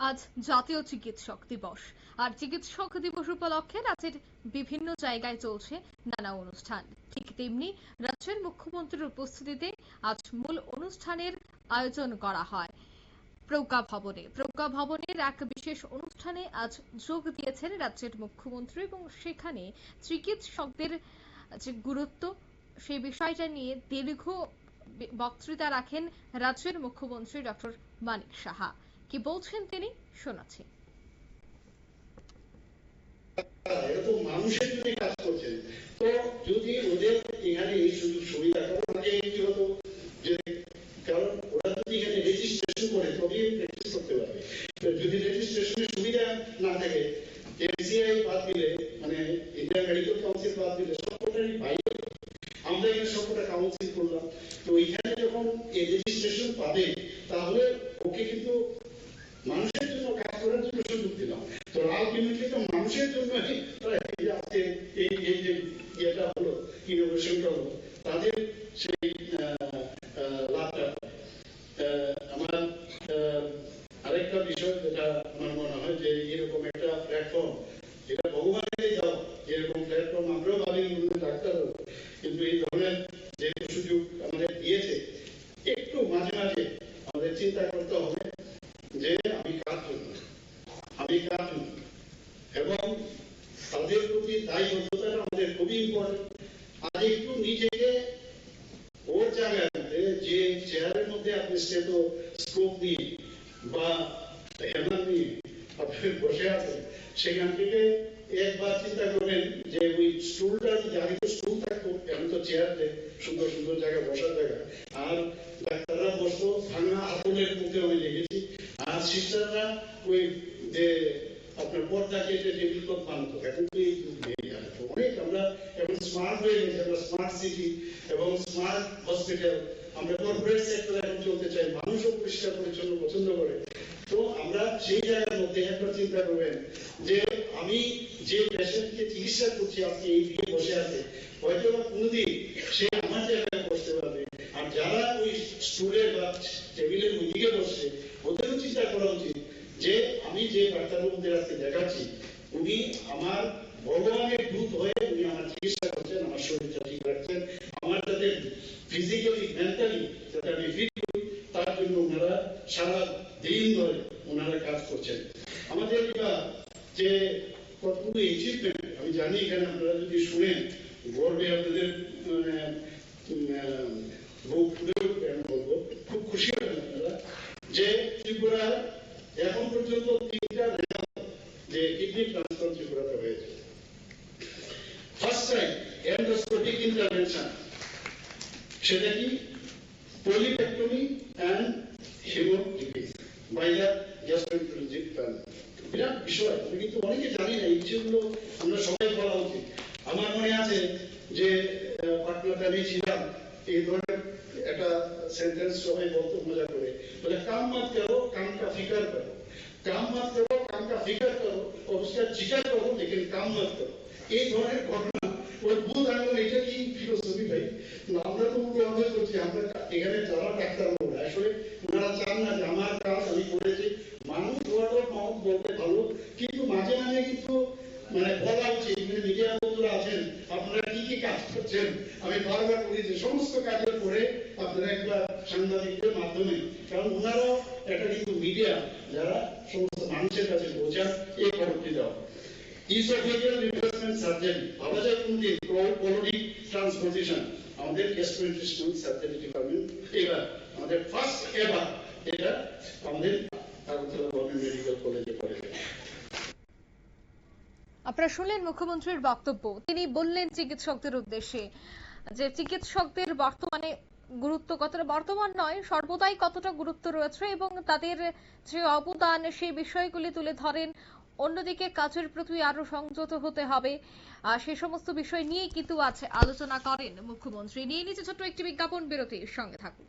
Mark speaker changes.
Speaker 1: আজ জাতীয় চিকিৎসক দিবস। আর চিকিৎসক দিবস উপলক্ষে রাজ্যের বিভিন্ন জায়গায় চলছে নানা অনুষ্ঠান। ঠিক তেমনি রাজ্যের মুখ্যমন্ত্রীর উপস্থিতিতে আজ মূল অনুষ্ঠানের আয়োজন করা হয় প্রজ্ঞা ভবনে। প্রজ্ঞা ভবনের এক বিশেষ অনুষ্ঠানে আজ যোগ দিয়েছেন রাজ্যের মুখ্যমন্ত্রী এবং সেখানে চিকিৎসকদের যে গুরুত্ব সেই বিষয়টা নিয়ে দীর্ঘ বক্তৃতা রাখেন রাজ্যের মুখ্যমন্ত্রী ডক্টর মানিক সাহা। কি বলছেন তিনি? শোনাচ্ছি।
Speaker 2: মানুষের জন্য কাজ করছেন, তো যদি ওদের এখানে এই সুযোগ সুবিধা করে আগে কি হতো? যে কারণ ওরা যদি এখানে রেজিস্ট্রেশন করে, তবেই প্র্যাকটিস করতে পারবে। যদি রেজিস্ট্রেশনের সুবিধা না থাকে এমসিআই বাদ দিলে মানে ইন্ডিয়ান মেডিকেল কাউন্সিল বাদ দিলে সবকটারই বাইরে আমরা এখানে সবকটা কাউন্সিল করলাম তো এখানে যখন এই রেজিস্ট্রেশন পাবে তাহলে ওকে কিন্তু মানুষের জন্য কাজ করার জন্য সুযোগ দিলাম তো আলটিমেটলি তো মানুষের জন্য এই যে আজকে এই এই যে ইয়েটা হলো ইনোভেশনটা হলো তাদের সেই আহ, আহ, লাভটা আহ, আমার আহ, আরেকটা বিষয় যেটা আমার মনে হয় যে এরকম একটা প্ল্যাটফর্ম এটা ভগবানের দাও এরকম প্ল্যাটফর্ম আমরাও ভাবি বিভিন্ন ডাক্তার হব। কিন্তু এই ধরনের যে সুযোগ আমাদের দিয়েছে একটু মাঝে মাঝে আমাদের চিন্তা করতে হবে যে আমি কার জন্য আমি কার জন্য এবং তাদের প্রতি দায়বদ্ধতাটা আমাদের খুবই ইম্পর্টেন্ট আর একটু নিজেকে ওর জায়গাতে যে চেয়ারের মধ্যে আপনি স্টেটো স্কোপ নিয়ে বা হেলমেট নিয়ে আপনি বসে আছেন, সেখান থেকে একবার চিন্তা করবেন যে ওই স্টুলটা আগে তো স্টুল থাকতো এখন তো চেয়ার দেয় সুন্দর সুন্দর জায়গা বসার জায়গা। আর ডাক্তাররা বসতো, ভাঙা হাতলের মুখে আমি দেখেছি। আর সিস্টাররা ওই যে আপনার পর্দা কেটে যে বিপদ বানাতো এখন তো এই যুগ নেই আর। তো অনেক আমরা এখন স্মার্ট হয়ে গেছি স্মার্ট সিটি এবং স্মার্ট হসপিটাল আমরা কর্পোরেট সেক্টর চলতে চাই মানুষও পরিষ্কার পরিচ্ছন্ন, পছন্দ করে। তো আমরা সেই জায়গার মধ্যে একবার চিন্তা করবেন যে আমি যে পেশেন্টকে চিকিৎসা করছি আজকে এই দিকে বসে আছে হয়তো বা কোনোদিন সে আমার জায়গায় বসতে পারবে। আর যারা ওই স্টুলের বা টেবিলের ওইদিকে বসছে, ওদেরও চিন্তা করা উচিত যে আমি যে ডাক্তারবাবুদের আজকে দেখাচ্ছি, উনি আমার ভগবানের দূত হয়ে উনি আমার চিকিৎসা আমার শরীরটা রাখছেন। আমার যাতে ফিজিক্যালি মেন্টালি যাতে আমি ফিট করি তার জন্য ওনারা সারা দিন ধরে ওনারা কাজ করছেন। আমাদের যে কতগুলো অ্যাচিভমেন্ট আমি জানি এখানে আপনারা যদি শুনেন গর্বে আপনাদের মানে, খুব খুশি হবেন আপনারা যে ত্রিপুরা এখন পর্যন্ত চান সেটা কি? পলিপেক্টমি অ্যান্ড হিমোপ্লিপিস বাইলার গ্যাস্ট্রোইন্টোলজি বিরাট বিষয়। আমি কিন্তু অনেকে জানি না, এই আমরা সবাই বলা উচিত। আমার মনে আছে যে পাটনাতে আমি ছিলাম, এই ধরনের একটা সেন্টেন্স সবাই বলতো মজা করে। বলে, কাম মত করো, কামটা ফিকার করো। কাম মত করো, কামটা ফিকার করো অবস্থা জিকার করো, লেকিন কাম মত করো। এই ধরনের ঘটনা ওই ভূত আঙুল এটা কি ফিলোসফি ভাই? আমরা তো আমাদের করছি, আমরা এখানে যারা ডাক্তার বলে আসলে ওনারা চান না যে আমার কাজ আমি করেছি। মানুষ ওয়ার্ড মাউথ বলতে ভালো, কিন্তু মাঝে মাঝে কিন্তু মানে বলা উচিত মানে মিডিয়া বন্ধুরা আছেন, আপনারা কি কি কাজ করছেন? আমি বারবার বলি যে সমস্ত কাজের পরে আপনারা একবার সাংবাদিকদের মাধ্যমে, কারণ ওনারাও একটা কিন্তু মিডিয়া যারা সমস্ত মানুষের কাছে পৌঁছান এই খবরটি দেওয়া। ভাবা যায় কোনদিন কোলোনিক ট্রান্সপোজিশন আমাদের গ্যাস্ট্রোইন্টেস্টিনাল সার্জারি ডিপার্টমেন্ট এবার আমাদের ফার্স্ট এবার এটা আমাদের মেডিকেল কলেজে
Speaker 1: আপনারা শুনলেন মুখ্যমন্ত্রীর বক্তব্য। তিনি বললেন চিকিৎসকদের উদ্দেশ্যে যে চিকিৎসকদের বর্তমানে গুরুত্ব কতটা, বর্তমান নয়, সর্বদাই কতটা গুরুত্ব রয়েছে এবং তাদের যে অবদান সেই বিষয়গুলি তুলে ধরেন অন্যদিকে কাজের প্রতি আরও সংযত হতে হবে। সে সমস্ত বিষয় নিয়ে কিন্তু আছে আলোচনা করেন মুখ্যমন্ত্রী। নিয়ে নিচ্ছে ছোট্ট একটি বিজ্ঞাপন, বিরতির সঙ্গে থাকুন।